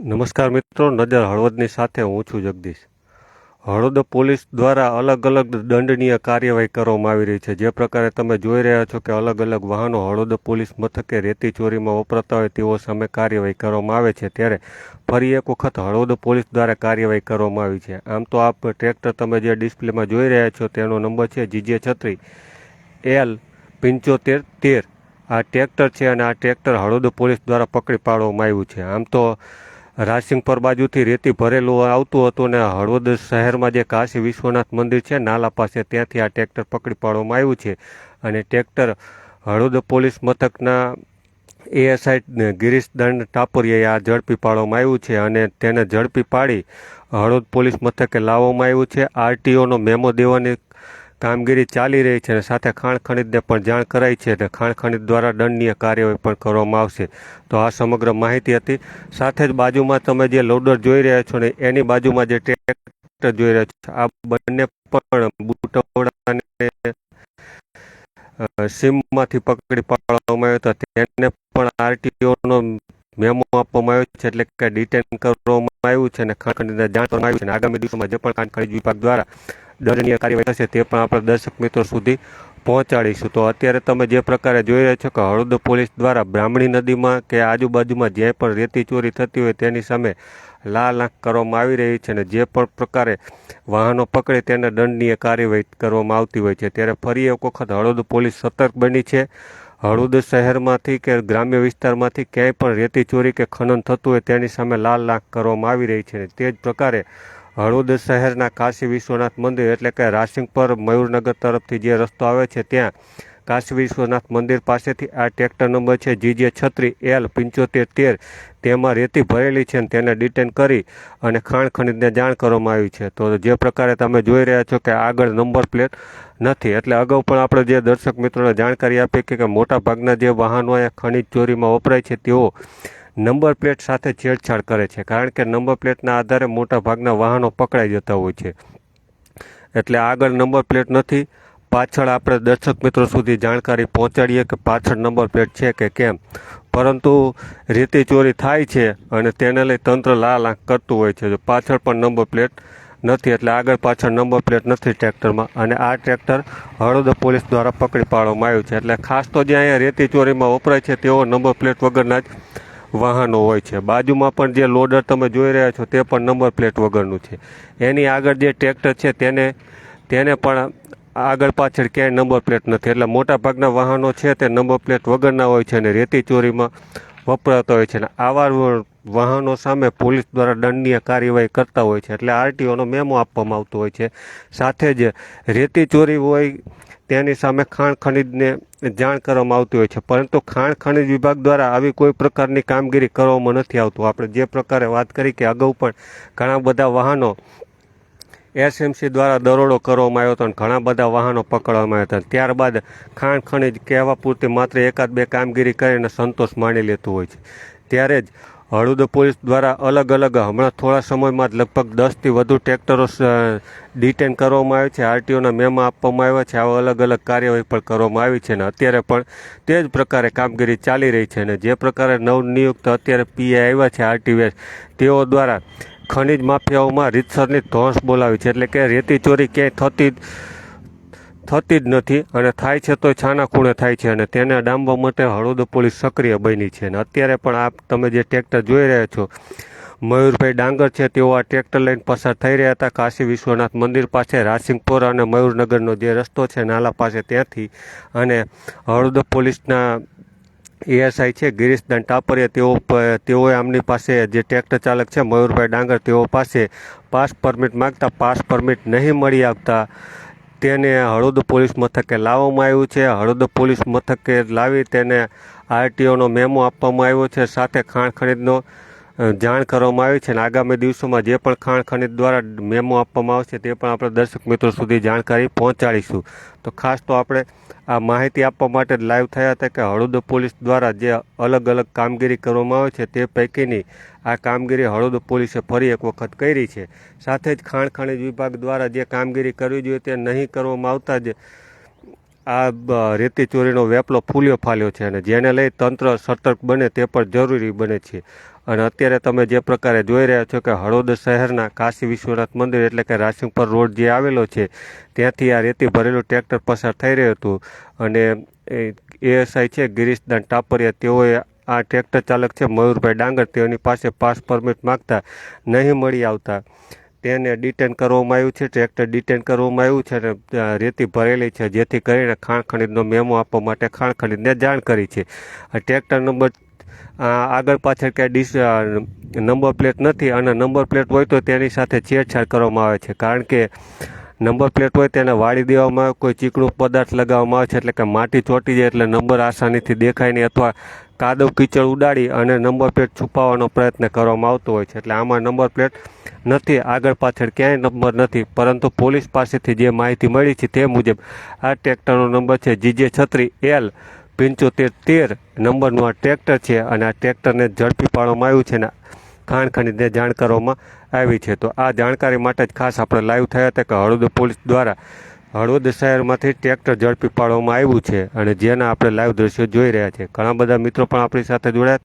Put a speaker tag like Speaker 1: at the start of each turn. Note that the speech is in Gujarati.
Speaker 1: નમસ્કાર મિત્રો, નજર હળવદની સાથે હું છું જગદીશ. હળવદ પોલીસ દ્વારા અલગ અલગ દંડનીય કાર્યવાહી કરવામાં આવી રહી છે. જે પ્રકારે તમે જોઈ રહ્યા છો કે અલગ અલગ વાહનો હળવદ પોલીસ મથકે રેતી ચોરીમાં વપરાતા હોય તેઓ સામે કાર્યવાહી કરવામાં આવે છે. ત્યારે ફરી એક વખત હળવદ પોલીસ દ્વારા કાર્યવાહી કરવામાં આવી છે. આમ તો આપ ટ્રેક્ટર તમે જે ડિસ્પ્લેમાં જોઈ રહ્યા છો તેનો નંબર છે જીજે છત્રી એલ પંચોતેર તેર. આ ટ્રેક્ટર છે અને આ ટ્રેક્ટર હળવદ પોલીસ દ્વારા પકડી પાડવામાં આવ્યું છે. આમ તો રાસિંગપર બાજુથી રેતી ભરેલું આવતું હતું ને હળવદ શહેરમાં જે કાશી વિશ્વનાથ મંદિર છે, નાલા પાસે ત્યાંથી આ ટ્રેક્ટર પકડી પાડવામાં આવ્યું છે અને ટ્રેક્ટર હળવદ પોલીસ મથકના એએસઆઈ ગિરીશ દંડ ટાપુરિયાએ આ ઝડપી પાડવામાં આવ્યું છે અને તેને ઝડપી પાડી હળવદ પોલીસ મથકે લાવવામાં આવ્યું છે. આરટીઓનો મેમો દેવાની કામગીરી ચાલી રહી છે અને સાથે ખાણ ખનીજને પણ જાણ કરાઈ છે અને ખાણ ખનીજ દ્વારા દંડનીય કાર્યવાહી પણ કરવામાં આવશે. તો આ સમગ્ર માહિતી હતી. સાથે જ બાજુમાં તમે જે લોડર જોઈ રહ્યા છો ને એની બાજુમાં જે ટ્રેક્ટર જોઈ રહ્યા છો, આ બંને પણ બુટવડાને સીમમાંથી પકડી પાડવામાં આવ્યો હતો. તેને પણ આરટીઓનો મેમો આપવામાં આવ્યો છે એટલે કે ડિટેન કરવામાં આવ્યું છે અને ખાણ ખનીજને જાણ કરવામાં આવ્યું છે અને આગામી દિવસોમાં જે પણ ખાણ ખનીજ વિભાગ દ્વારા દંડનીય કાર્યવાહી થશે તે પણ આપણે દર્શક મિત્રો સુધી પહોંચાડીશું. તો અત્યારે તમે જે પ્રકારે જોઈ રહ્યા છો કે હળદ પોલીસ દ્વારા બ્રાહ્મણી નદીમાં કે આજુબાજુમાં જ્યાં પણ રેતી ચોરી થતી હોય તેની સામે લાલ આંખ કરવામાં આવી રહી છે અને જે પણ પ્રકારે વાહનો પકડે તેને દંડનીય કાર્યવાહી કરવામાં આવતી હોય છે. ત્યારે ફરી એક વખત હળદ પોલીસ સતર્ક બની છે. હળદ શહેરમાંથી કે ગ્રામ્ય વિસ્તારમાંથી ક્યાંય પણ રેતી ચોરી કે ખનન થતું હોય તેની સામે લાલ આંખ કરવામાં આવી રહી છે તે જ પ્રકારે હળવદ શહેરના કાશી વિશ્વનાથ મંદિર એટલે કે રાસિંગપર મયુરનગર તરફથી જે રસ્તો આવે છે ત્યાં, કાશી વિશ્વનાથ મંદિર પાસેથી આ ટ્રેક્ટર નંબર છે જીજે છત્રી એલ પંચોતેર તેર, તેમાં રેતી ભરેલી છે અને તેને ડિટેન કરી અને ખાણ ખનીજને જાણ કરવામાં આવી છે. તો જે પ્રકારે તમે જોઈ રહ્યા છો કે આગળ નંબર પ્લેટ નથી. એટલે અગાઉ પણ આપણે જે દર્શક મિત્રોને જાણકારી આપી કે મોટા ભાગના જે વાહનો ખનીજ ચોરીમાં વપરાય છે તેઓ નંબર પ્લેટ સાથે છેડછાડ કરે છે, કારણ કે નંબર પ્લેટના આધારે મોટા ભાગના વાહનો પકડાઈ જતા હોય છે. એટલે આગળ નંબર પ્લેટ નથી, પાછળ આપણે દર્શક મિત્રો સુધી જાણકારી પહોંચાડીએ કે પાછળ નંબર પ્લેટ છે કે કેમ. પરંતુ રેતી ચોરી થાય છે અને તેને લઈ તંત્ર લાલ આંખ કરતું હોય છે પાછળ પણ નંબર પ્લેટ નથી, એટલે આગળ પાછળ નંબર પ્લેટ નથી ટ્રેક્ટરમાં. અને આ ટ્રેક્ટર હળદ પોલીસ દ્વારા પકડી પાડવામાં આવ્યું છે. એટલે ખાસ તો જે અહીંયા રેતી ચોરીમાં વપરાય છે, તેઓ નંબર પ્લેટ વગરના જ વાહનો હોય છે. બાજુમાં પણ જે લોડર તમે જોઈ રહ્યા છો, તે પણ નંબર પ્લેટ વગરનું છે. એની આગળ જે ટ્રેક્ટર છે, તેને તેને પણ આગળ પાછળ ક્યાંય નંબર પ્લેટ નથી. એટલે મોટા ભાગના વાહનો છે, તે નંબર પ્લેટ વગરના હોય છે અને રેતી ચોરીમાં વપરાતા હોય છે. અને આવા વાહનો સામે પોલીસ દ્વારા દંડનીય કાર્યવાહી કરતા હોય છે. એટલે આરટીઓનો મેમો આપવામાં આવતો હોય છે. સાથે જ રેતી ચોરી હોય તેની સામે ખાણ ખનીજને જાણ કરવામાં આવતી હોય છે. પરંતુ ખાણ ખનીજ વિભાગ દ્વારા આવી કોઈ પ્રકારની કામગીરી કરવામાં નથી આવતું. આપણે જે પ્રકારે વાત કરી કે અગાઉ પણ ઘણા બધા વાહનો એસએમસી દ્વારા દરોડો કરવામાં આવ્યો હતો અને ઘણા બધા વાહનો પકડવામાં આવ્યા હતા. ત્યારબાદ ખાણ ખનીજ કહેવા પૂરતી માત્ર એકાદ બે કામગીરી કરીને સંતોષ માણી લેતું હોય છે. ત્યારે જ હળવદ પોલીસ દ્વારા અલગ અલગ હમણાં થોડા સમયમાં જ લગભગ દસથી વધુ ટ્રેક્ટરો ડિટેન કરવામાં આવે છે. આરટીઓના મેમા આપવામાં આવ્યા છે. આવા અલગ અલગ કાર્યવાહી પણ કરવામાં આવી છે અને અત્યારે પણ તે જ પ્રકારે કામગીરી ચાલી રહી છે અને જે પ્રકારે નવનિયુક્ત અત્યારે પીએ આવ્યા છે આરટીવીએસ તેઓ દ્વારા ખનિજ માફિયાઓમાં રીતસરની ધોંસ બોલાવી છે. એટલે કે રેતી ચોરી ક્યાંય થતી થતી જ નથી અને થાય છે તો છાના ખૂણે થાય છે અને તેને ડામવા માટે હળવદ પોલીસ સક્રિય બની છે. અને અત્યારે પણ આપ તમે જે ટ્રેક્ટર જોઈ રહ્યા છો, મયુરભાઈ ડાંગર છે, તેઓ આ ટ્રેક્ટર લઈને પસાર થઈ રહ્યા હતા. કાશી વિશ્વનાથ મંદિર પાસે, રાસિંગપુર અને મયુરનગરનો જે રસ્તો છે, નાલા પાસે ત્યાંથી. અને હળવદ પોલીસના એએસઆઈ છે, ગિરીશદાન ટાપરિયા તેઓ તેઓએ આમની પાસે જે ટ્રેક્ટર ચાલક છે, મયુરભાઈ ડાંગર, તેઓ પાસે પાસ પરમિટ માગતા, પાસ પરમિટ નહીં મળી આવતા તેને હળદ પોલીસ મથકે લાવવામાં આવ્યું છે. હળદ પોલીસ મથકે લાવી તેને આરટીઓનો મેમો આપવામાં આવ્યો છે. સાથે ખાણ ખનીજનો જાણ કરવામાં આવી છે અને આગામી દિવસોમાં જે પણ ખાણ ખનિજ દ્વારા મેમો આપવામાં આવશે તે પણ આપણે દર્શક મિત્રો સુધી જાણકારી પહોંચાડીશું. તો ખાસ તો આપણે આ માહિતી આપવા માટે લાઈવ થયા હતા કે હળવદ પોલીસ દ્વારા જે અલગ અલગ કામગીરી કરવામાં આવે છે તે પૈકીની આ કામગીરી હળવદ પોલીસે ફરી એક વખત કરી છે. સાથે જ ખાણ ખનિજ વિભાગ દ્વારા જે કામગીરી કરવી જોઈએ તે નહીં કરવામાં આવતા જ આ રેતી ચોરીનો વેપલો ફૂલ્યો ફાલ્યો છે અને જેને લઈ તંત્ર સતર્ક બને તે પણ જરૂરી બને છે. અને અત્યારે તમે જે પ્રકારે જોઈ રહ્યા છો કે હળવદ શહેરના કાશી વિશ્વનાથ મંદિર એટલે કે રાસિંગપર રોડ જે આવેલો છે, ત્યાંથી આ રેતી ભરેલું ટ્રેક્ટર પસાર થઈ રહ્યું હતું. અને એએસઆઈ છે ગિરીશદાન ટાપરિયા, તેઓએ આ ટ્રેક્ટર ચાલક છે મયુરભાઈ ડાંગર, તેઓની પાસે પાસ પરમિટ માગતા નહીં મળી આવતા. તેને ડિટેન કરવામાં આવ્યું છે, ટ્રેક્ટર ડિટેન કરવામાં આવ્યું છે અને રેતી ભરેલી છે, જેથી કરીને ખાણ ખનીજનો મેમો આપવા માટે ખાણ ખનીજને જાણ કરી છે. આ ટ્રેક્ટર નંબર આગળ પાછળ ક્યાંય ડિસ નંબર પ્લેટ નથી અને નંબર પ્લેટ હોય તો તેની સાથે છેડછાડ કરવામાં આવે છે. કારણ કે નંબર પ્લેટ હોય તેને વાળી દેવામાં કોઈ ચીકણું પદાર્થ લગાવવામાં આવે છે, એટલે કે માટી ચોંટી જાય એટલે નંબર આસાનીથી દેખાય નહીં અથવા કાદવ કીચડ ઉડાડી અને નંબર પ્લેટ છુપાવવાનો પ્રયત્ન કરવામાં આવતો હોય છે. એટલે આમાં નંબર પ્લેટ નથી, આગળ પાછળ ક્યાંય નંબર નથી. પરંતુ પોલીસ પાસેથી જે માહિતી મળી છે તે મુજબ આ ટ્રેક્ટરનો નંબર છે જીજે છત્રી એલ પંચોતેર તેર નંબરનું આ ટ્રેક્ટર છે અને આ ટ્રેક્ટરને ઝડપી પાડવામાં આવ્યું છે ને ખાણ ખનીજને જાણ કરવામાં આવી છે. તો આ જાણકારી માટે જ ખાસ આપણે લાઈવ થયા હતા કે હળવદ પોલીસ દ્વારા હળવદ શહેરમાંથી ટ્રેક્ટર ઝડપી પાડવામાં આવ્યું છે અને જેના આપણે લાઈવ દ્રશ્યો જોઈ રહ્યા છે. ઘણા બધા મિત્રો પણ આપણી સાથે જોડાયા